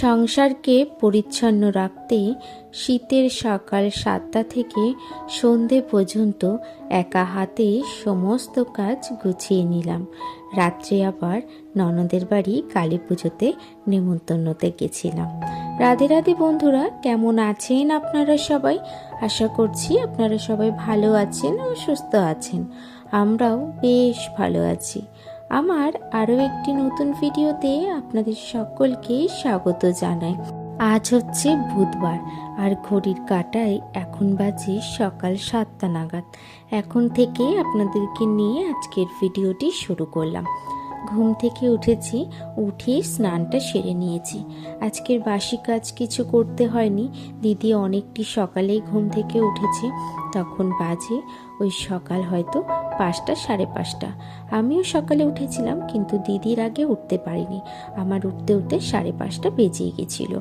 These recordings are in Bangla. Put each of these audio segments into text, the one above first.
সংসারকে পরিচ্ছন্ন রাখতে শীতের সকাল সাতটা থেকে সন্ধে পর্যন্ত একা হাতে সমস্ত কাজ গুছিয়ে নিলাম। রাত্রে আবার ননদের বাড়ি কালী পুজোতে নেমন্তন্নতে গেছিলাম। রাধে রাধে বন্ধুরা, কেমন আছেন আপনারা সবাই? আশা করছি আপনারা সবাই ভালো আছেন ও সুস্থ আছেন। আমরাও বেশ ভালো আছি। আমার আরও একটি নতুন ভিডিওতে আপনাদের সকলকে স্বাগত জানাই। আজ হচ্ছে বুধবার আর ঘড়ির কাটায় এখন বাজে সকাল সাতটা নাগাদ। এখন থেকে আপনাদেরকে নিয়ে আজকের ভিডিওটি শুরু করলাম। ঘুম থেকে উঠেছি, উঠে স্নানটা সেরে নিয়েছি। আজকের বাসি কাজ কিছু করতে হয়নি। দিদি অনেকটি সকালেই ঘুম থেকে উঠেছে, তখন বাজে, ওই সকাল হয়তো পাঁচটা, সাড়ে পাঁচটা। আমিও সকালে উঠেছিলাম, কিন্তু দিদির আগে উঠতে পারিনি। আমার উঠতে উঠতে সাড়ে পাঁচটা বেজেই গেছিল।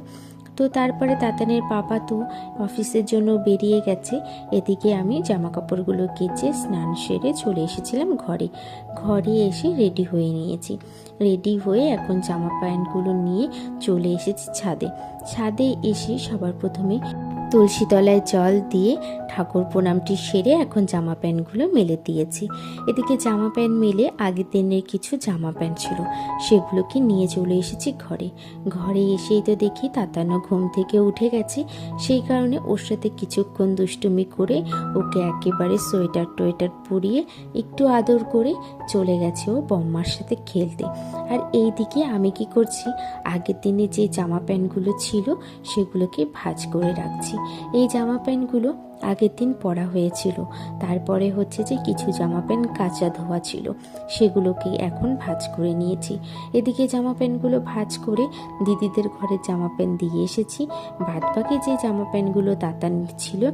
তো তারপরে তাতানের পাপা তো অফিসের জন্য বেরিয়ে গেছে। এদিকে আমি জামা কাপড়গুলো কেচে স্নান সেরে চলে এসেছিলাম ঘরে। ঘরে এসে রেডি হয়ে নিয়েছি। রেডি হয়ে এখন জামা প্যান্টগুলো নিয়ে চলে এসেছি ছাদে। ছাদে এসে সবার প্রথমে তুলসী তলায় জল দিয়ে ঠাকুর প্রণামটি সেরে এখন জামা প্যান্টগুলো মেলে দিয়েছি। এদিকে জামা প্যান্ট মেলে আগের দিনের কিছু জামা প্যান্ট ছিল, সেগুলোকে নিয়ে চলে এসেছি ঘরে। ঘরে এসেই তো দেখি তাতানো ঘুম থেকে উঠে গেছে, সেই কারণে ওর সাথে কিছুক্ষণ দুষ্টুমি করে ওকে একেবারে সোয়েটার টোয়েটার পরিয়ে একটু আদর করে চলে গেছে ও বম্মার সাথে খেলতে। আর এই দিকে আমি কি করছি, আগের দিনে যে জামা প্যান্টগুলো ছিল সেগুলোকে ভাঁজ করে রাখছি। এই জামা প্যান্টগুলো আগের দিন পরা হয়েছিল। তারপরে হচ্ছে যে কিছু জামা প্যান্ট, কাঁচা ধোয়া ছিল। সেগুলোকে এখন ভাজ করে নিয়েছি। এদিকে জামা প্যান্টগুলো ভাজ করে দিদিদের ঘরে জামা প্যান্ট দিয়ে এসেছি। বাদ বাকি যে জামা প্যান্টগুলো তাতান ছিল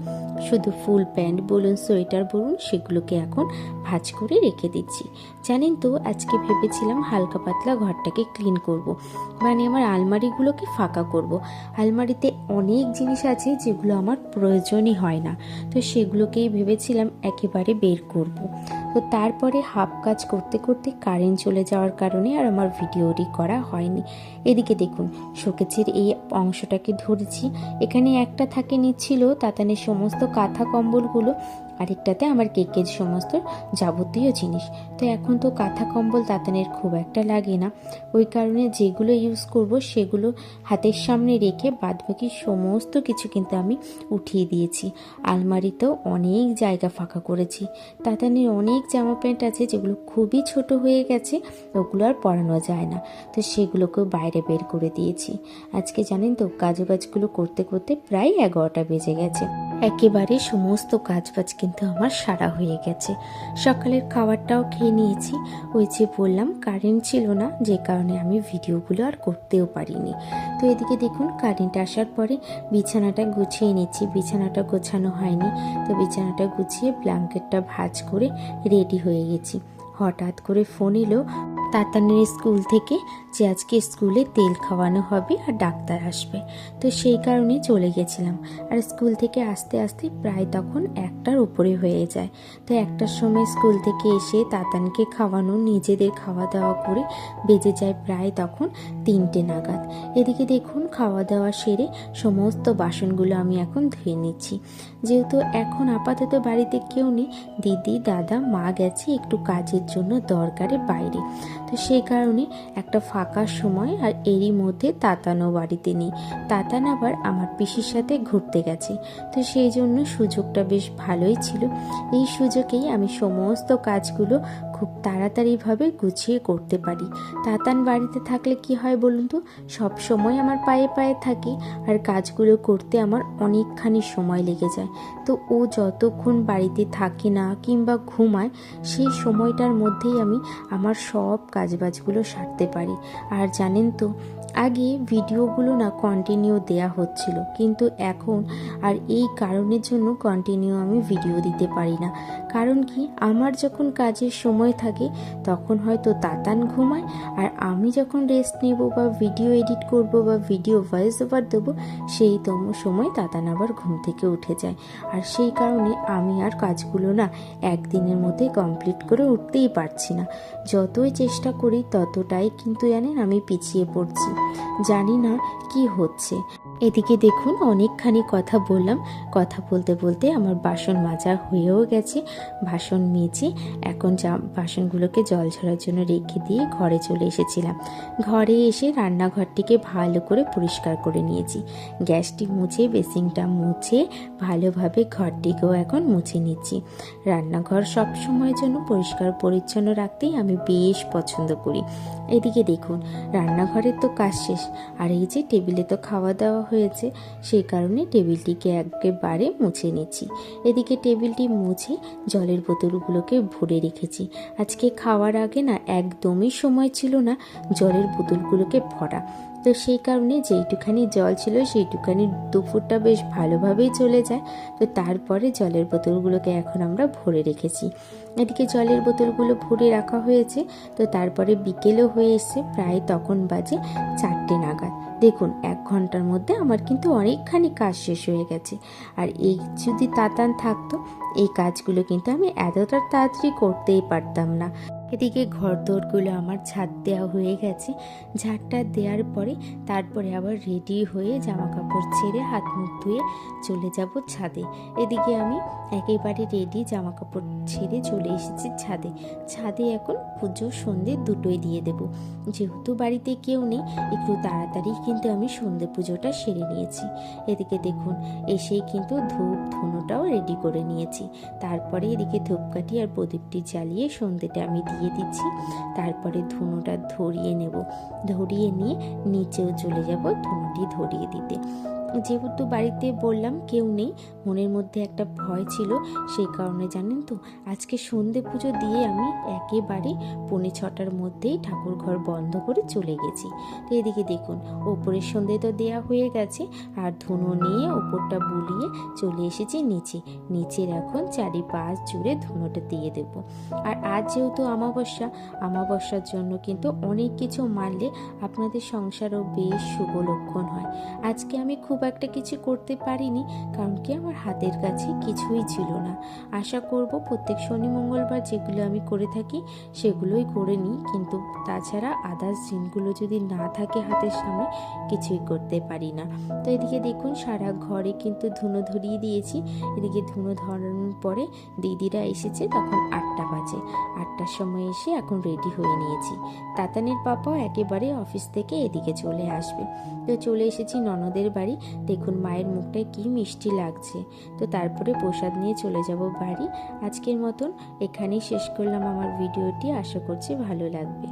শুধু ফুল প্যান্ট, বলুন, সোয়েটার, বলুন, সেগুলোকে এখন ভাজ করে রেখে দিচ্ছি। জানেন তো, আজকে ভেবেছিলাম হালকা পাতলা ঘরটাকে ক্লিন করব। মানে আমার আলমারিগুলোকে ফাঁকা করব। আলমারিতে অনেক জিনিস আছে যেগুলো আমার প্রয়োজনই হয় না। তো সেগুলোকেই ভেবেছিলাম একেবারে বের করব। তো তারপরে হাফ কাজ করতে করতে কারেন্ট চলে যাওয়ার কারণে আর আমার ভিডিওটি করা হয়নি এদিকে দেখুন, শোকেজের এই অংশটাকে ধরেছি এখানে একটা থাকে নিচ্ছিল তাতানের সমস্ত কাঁথা কম্বলগুলো আরেকটাতে আমার কেকের সমস্ত যাবতীয় জিনিস। তো এখন তো কাঁথা কম্বল তাতানের খুব একটা লাগে না। ওই কারণে যেগুলো ইউজ করব সেগুলো হাতের সামনে রেখে বাদবাকি সমস্ত কিছু কিন্তু আমি উঠিয়ে দিয়েছি। আলমারিতেও অনেক জায়গা ফাঁকা করেছি। তাতানের অনেক জামা প্যান্ট আছে যেগুলো খুবই ছোট হয়ে গেছে, ওগুলো আর পরানো যায় না। তো সেগুলোকেও বাইরে বের করে দিয়েছি। আজকে জানেন তো কাজু কাজবাজগুলো করতে করতে প্রায় এগারোটা বেজে গেছে। একেবারে সমস্ত কাজবাজ কিন্তু আমার সারা হয়ে গেছে। সকালের খাবারটাও খেয়ে নিয়েছি। ওই যে বললাম কারেন্ট ছিল না, যে কারণে আমি ভিডিওগুলো আর করতেও পারিনি। তো এদিকে দেখুন কারেন্ট আসার পরে বিছানাটা গুছিয়ে নিচ্ছি। বিছানাটা গোছানো হয়নি, তো বিছানাটা গুছিয়ে ব্ল্যাঙ্কেটটা ভাজ করে রেডি হয়ে গেছি। হঠাৎ করে ফোন এলো তাতানের স্কুল থেকে যে আজকে স্কুলে তেল খাওয়ানো হবে আর ডাক্তার আসবে। তো সেই কারণে চলে গেছিলাম। আর স্কুল থেকে আসতে আসতে প্রায় তখন একটার উপরে হয়ে যায়। তো একটার সময় স্কুল থেকে এসে তাতানকে খাওয়ানো, নিজেদের খাওয়া দাওয়া করে বেজে যায় প্রায় তখন তিনটে নাগাদ। এদিকে দেখুন খাওয়া দাওয়া সেরে সমস্ত বাসনগুলো আমি এখন ধুয়ে নিচ্ছি। যেহেতু এখন আপাতত বাড়িতে কেউ নেই, দিদি, দাদা, মা গেছে একটু কাজের জন্য দরকারে বাইরে। তো সেই কারণে একটা ফাঁকা সময় আর এরই মধ্যে তাতানো বাড়িতে নেই। তাতান আবার আমার পিসির সাথে ঘুরতে গেছে। তো সেই জন্য সুযোগটা বেশ ভালোই ছিল। এই সুযোগেই আমি সমস্ত কাজগুলো খুব তাড়াতাড়িভাবে গুছিয়ে করতে পারি। তাতান বাড়িতে থাকলে কি হয় বলুন তো? সব সময় আমার পায়ে পায়ে থাকি আর কাজগুলো করতে আমার অনেকখানি সময় লেগে যায়। তো ও যতক্ষণ বাড়িতে থাকে না কিংবা ঘুমায় সেই সময়টার মধ্যেই আমি আমার সব কাজবাজগুলো সারতে পারি। আর জানেন তো, আগে ভিডিওগুলো না কন্টিনিউ দেয়া হচ্ছিল, কিন্তু এখন আর এই কারণের জন্য কন্টিনিউ আমি ভিডিও দিতে পারি না। কারণ কি? আমার যখন কাজের সময় থাকে, তখন হয়তো তাতান ঘুমায় আর আমি যখন রেস্ট নেব বা ভিডিও এডিট করব বা ভিডিও ভয়েস ওভার দেবো, সেই তম সময় তাতান আবার ঘুম থেকে উঠে যায়। আর সেই কারণে আমি আর কাজগুলো না একদিনের মধ্যে কমপ্লিট করে উঠতেই পারছি না। যতই চেষ্টা করি, ততটাই কিন্তু জানেন আমি পিছিয়ে পড়ছি। জানি না কি হচ্ছে। এদিকে দেখুন, অনেকখানি কথা বললাম। কথা বলতে বলতে আমার বাসন মাজা হয়েও গেছে, বাসন মেজে এখন যা বাসনগুলোকে জল ঝরার জন্য রেখে দিয়ে ঘরে চলে এসেছিলাম। ঘরে এসে রান্নাঘরটিকে ভালো করে পরিষ্কার করে নিয়েছি। গ্যাসটি মুছে বেসিংটা মুছে, ভালোভাবে ঘরটিকেও এখন মুছে নিচ্ছি। রান্নাঘর সব সময়ের জন্য পরিষ্কার পরিচ্ছন্ন রাখতেই আমি বেশ পছন্দ করি। এদিকে দেখুন, রান্নাঘরের তো কাজ শেষ, আর এই যে টেবিলে তো খাওয়া দাওয়া হয়েছে, সেই কারণে টেবিলটিকে একেবারে মুছে নিচ্ছি এদিকে টেবিলটি মুছে জলের বোতলগুলোকে ভরে রেখেছি। আজকে খাওয়ার আগে না একদমই সময় ছিল না জলের বোতলগুলোকে ভরা। তো সেই কারণে যেইটুখানি জল ছিল, সেইটুখানি দুপুরটা বেশ ভালোভাবেই চলে যায়। তো তারপরে জলের বোতলগুলোকে এখন আমরা ভরে রেখেছি। এদিকে জলের বোতলগুলো ভরে রাখা হয়েছে, তো তারপরে বিকেলও হয়ে এসছে, প্রায় তখন বাজে চারটে নাগাদ। দেখুন ঘণ্টার মধ্যে আমার কিন্তু অনেকখানি কাজ শেষ হয়ে গেছে। আর এই যদি তাতান থাকতো, এই কাজগুলো কিন্তু আমি এতটা তাড়াতাড়ি করতেই পারতাম না। এদিকে ঘর দৌড়গুলো আমার ছাদ দেওয়া হয়ে গেছে। ঝাড়টা দেওয়ার পরে তারপরে আবার রেডি হয়ে জামা কাপড় ছেড়ে হাত মুখ ধুয়ে চলে যাব ছাদে। এদিকে আমি একেবারে রেডি জামা কাপড় ছেড়ে চলে এসেছি ছাদে। ছাদে এখন পুজো সন্ধে দুটোই দিয়ে দেব। যেহেতু বাড়িতে কেউ নেই, একটু তাড়াতাড়ি কিন্তু আমি সন্ধে পুজোটা সেরে নিয়েছি। এদিকে দেখুন, এসেই কিন্তু ধূপ ধুনোটাও রেডি করে নিয়েছি। তারপরে এদিকে ধূপকাঠি আর প্রদীপটি জ্বালিয়ে সন্ধেটা আমি দিয়ে দিচ্ছি। তারপরে ধুনোটা ধরিয়ে নেব। ধরিয়ে নিয়ে নিচেও চলে যাব ধুনোটি ধরিয়ে দিতে। যেহেতু বাড়িতে বললাম কেউ নেই, মনের মধ্যে একটা ভয় ছিল, সেই কারণে জানেন তো, আজকে সন্ধে পুজো দিয়ে আমি একেবারে পৌনে ছটার মধ্যেই ঠাকুর ঘর বন্ধ করে চলে গেছি। তো এদিকে দেখুন, ওপরের সন্ধে তো দেয়া হয়ে গেছে, আর ধুনো নিয়ে ওপরটা বুলিয়ে চলে এসেছি নিচে। নিচের এখন চারিপাশ জুড়ে ধুনোটা দিয়ে দেব। আর আজ যেহেতু অমাবস্যা, অমাবস্যার জন্য কিন্তু অনেক কিছু মানলে আপনাদের সংসারও বেশ শুভ লক্ষণ হয়। আজকে আমি খুব একটা কিছু করতে পারিনি, কারণ কি আমার হাতের কাছে কিছুই ছিল না। আশা করব প্রত্যেক শনি, মঙ্গলবার যেগুলো আমি করে থাকি, সেগুলোই করে নিই, কিন্তু তাছাড়া আদার্স দিনগুলো যদি না থাকে হাতের সামনে, কিছুই করতে পারি না। তো এদিকে দেখুন, সারা ঘরে কিন্তু ধুনো ধরিয়ে দিয়েছি। এদিকে ধুনো ধরানোর পরে দিদিরা এসেছে, তখন আটটা বাজে। আটটার সময় এসে এখন রেডি হয়ে নিয়েছি। তাতানের পাপাও একেবারে অফিস থেকে এদিকে চলে আসবে। তো চলে এসেছি ননদের বাড়ি। দেখুন মায়ের মুখটায় কি মিষ্টি লাগছে। তো তারপরে প্রসাদ নিয়ে চলে যাব বাড়ি। আজকের মতন এখানেই শেষ করলাম আমার ভিডিওটি। আশা করছি ভালো লাগবে।